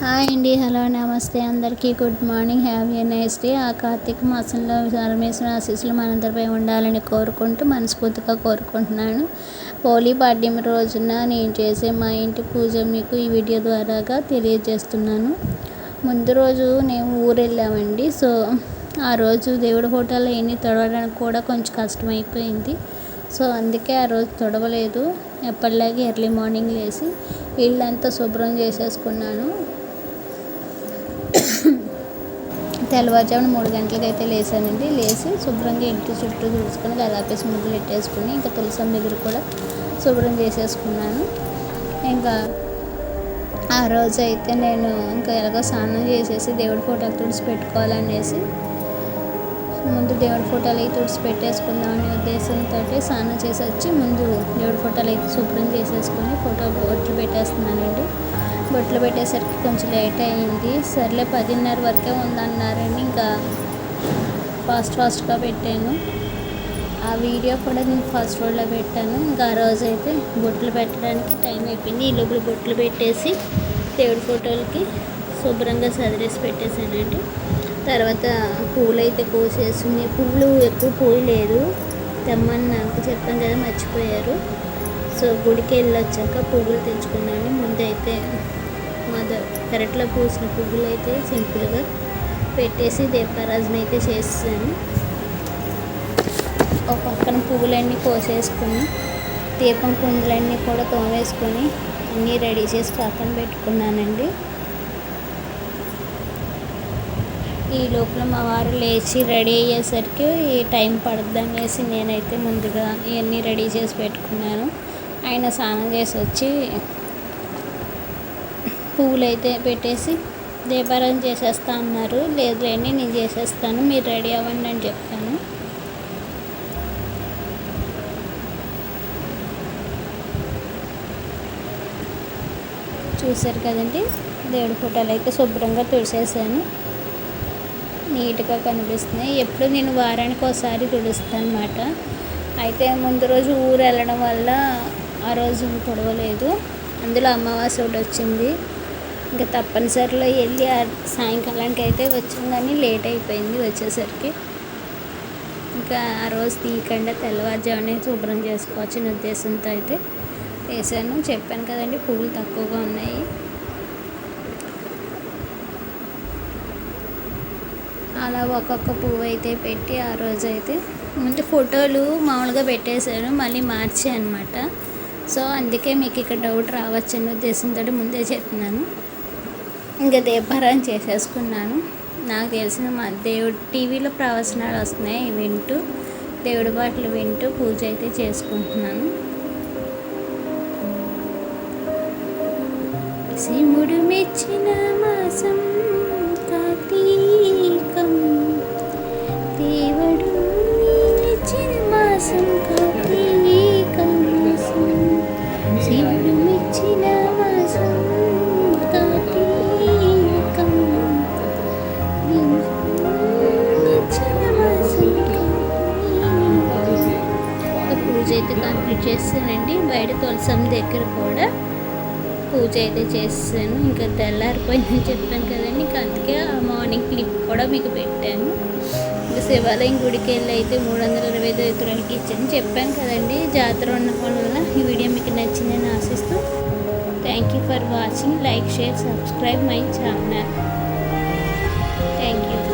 Hi అండి hello నమస్తే. అందరికీ good morning. Have a nice day. ఆ కార్తీక మాసంలో పరమేశ్వర ఆశీస్సులు మనందరిపై ఉండాలని కోరుకుంటూ మనస్ఫూర్తిగా కోరుకుంటున్నాను. హోలీ పాడ్యం రోజున నేను చేసే మా ఇంటి పూజ మీకు ఈ వీడియో ద్వారాగా తెలియజేస్తున్నాను. ముందు రోజు మేము ఊరు వెళ్ళామండి సో ఆ రోజు దేవుడి ఫోటోలు ఎన్ని తొడవడానికి కూడా కొంచెం కష్టమైపోయింది. సో అందుకే ఆ రోజు తొడవలేదు. ఎప్పటిలాగే ఎర్లీ మార్నింగ్ లేచి ఇల్లంతా శుభ్రం చేసేసుకున్నాను. తెల్లవారుజామున మూడు గంటలకు అయితే లేసానండి లేచి శుభ్రంగా ఇంటి చుట్టూ తుడుచుకొని గదాపేసి ముగ్గులు పెట్టేసుకుని ఇంకా తులసం దగ్గర కూడా శుభ్రం చేసేసుకున్నాను. ఇంకా ఆ రోజు అయితే నేను ఇంకా ఎలాగో స్నానం చేసేసి దేవుడి ఫోటోలు తుడిచి పెట్టుకోవాలనేసి ముందు దేవుడి ఫోటోలు అయితే తుడిచి పెట్టేసుకుందాం అనే ఉద్దేశంతో స్నానం చేసి వచ్చి ముందు దేవుడి ఫోటోలు అయితే శుభ్రం చేసేసుకొని ఫోటో బొట్లు పెట్టేస్తున్నానండి. బొట్లు పెట్టేసరికి కొంచెం లేట్ అయింది సర్లే పదిన్నర వరకే ఉందన్నారని ఇంకా ఫాస్ట్ ఫాస్ట్గా పెట్టాను. ఆ వీడియో కూడా నేను ఫస్ట్ రోడ్లో పెట్టాను. ఇంకా ఆ రోజు అయితే బొట్లు పెట్టడానికి టైం అయిపోయింది. ఈ లోపల బొట్లు పెట్టేసి దేవుడి ఫోటోలకి శుభ్రంగా సదిరేసి పెట్టేశానండి. తర్వాత పూలు అయితే కోసేసుకుని పువ్వులు ఎక్కువ పోయలేదు. తెమ్మని నాకు చెప్పాను కదా మర్చిపోయారు. సో గుడికి వెళ్ళి వచ్చాక పువ్వులు తెచ్చుకున్నాను. ముందైతే మా పెరట్లో పూసిన పువ్వులు అయితే సింపుల్గా పెట్టేసి దీపారాజన అయితే చేసాను ఒక పక్కన పువ్వులన్నీ కోసేసుకొని దీపం కుందులన్నీ కూడా తోమేసుకొని అన్నీ రెడీ చేసి పక్కన పెట్టుకున్నానండి. ఈ లోపల మా వారు లేచి రెడీ అయ్యేసరికి ఈ టైం పడుద్ది అనేసి నేనైతే ముందుగా ఇవన్నీ రెడీ చేసి పెట్టుకున్నాను. ఆయన స్నానం చేసి వచ్చి పువ్వులు అయితే పెట్టేసి దీపారాధన చేసేస్తా అన్నారు. లేదు లేండి నేను చేసేస్తాను మీరు రెడీ అవ్వండి అని చెప్పాను. చూశారు కదండి దేవుడి ఫోటోలు అయితే శుభ్రంగా తుడిసేసాను. నీట్గా కనిపిస్తున్నాయి. ఎప్పుడు నేను వారానికి ఒకసారి తుడుస్తాను అనమాట అయితే ముందు రోజు ఊరు వెళ్ళడం వల్ల ఆ రోజు తుడవలేదు అందులో అమావాస్య ఒకటి వచ్చింది. ఇంకా తప్పనిసరిలో వెళ్ళి సాయంకాలానికి అయితే వచ్చాం కానీ లేట్ అయిపోయింది వచ్చేసరికి. ఇంకా ఆ రోజు తీయకుండా తెల్లవారుజామునే శుభ్రం చేసుకోవచ్చని ఉద్దేశంతో అయితే వేసాను. చెప్పాను కదండి పువ్వులు తక్కువగా ఉన్నాయి. అలా ఒక్కొక్క పువ్వు అయితే పెట్టి ఆ రోజు అయితే ముందు ఫోటోలు మామూలుగా పెట్టేశాను. మళ్ళీ మార్చి అనమాట సో అందుకే మీకు ఇక్కడ డౌట్ రావచ్చని ఉద్దేశంతో ముందే చెప్తున్నాను ఇంకా దీపారాయణ చేసేసుకున్నాను. నాకు తెలిసిన మా దేవుడు టీవీలో ప్రవచనాలు వస్తున్నాయి వింటూ దేవుడి పాటలు వింటూ పూజ అయితే చేసుకుంటున్నాను. శివుడు మెచ్చిన మాసం కార్తీకం. దేవుడు మెచ్చిన మాసం పూజ అయితే కంప్లీట్ చేస్తానండి. బయట తులసం దగ్గర కూడా పూజ అయితే చేస్తాను. ఇంకా తెల్లారిపోయిందని చెప్పాను కదండి. ఇంకా అందుకే ఆ మార్నింగ్ క్లిప్ కూడా మీకు పెట్టాను. ఇంకా శివాలయం గుడికి వెళ్ళి అయితే మూడు వందల ఇరవై ఐదు ఇతరులకి ఇచ్చాను చెప్పాను కదండి. జాతర ఉన్న వల్ల ఈ వీడియో మీకు నచ్చిందని ఆశిస్తూ. Thank you for watching like share subscribe my channel Thank you.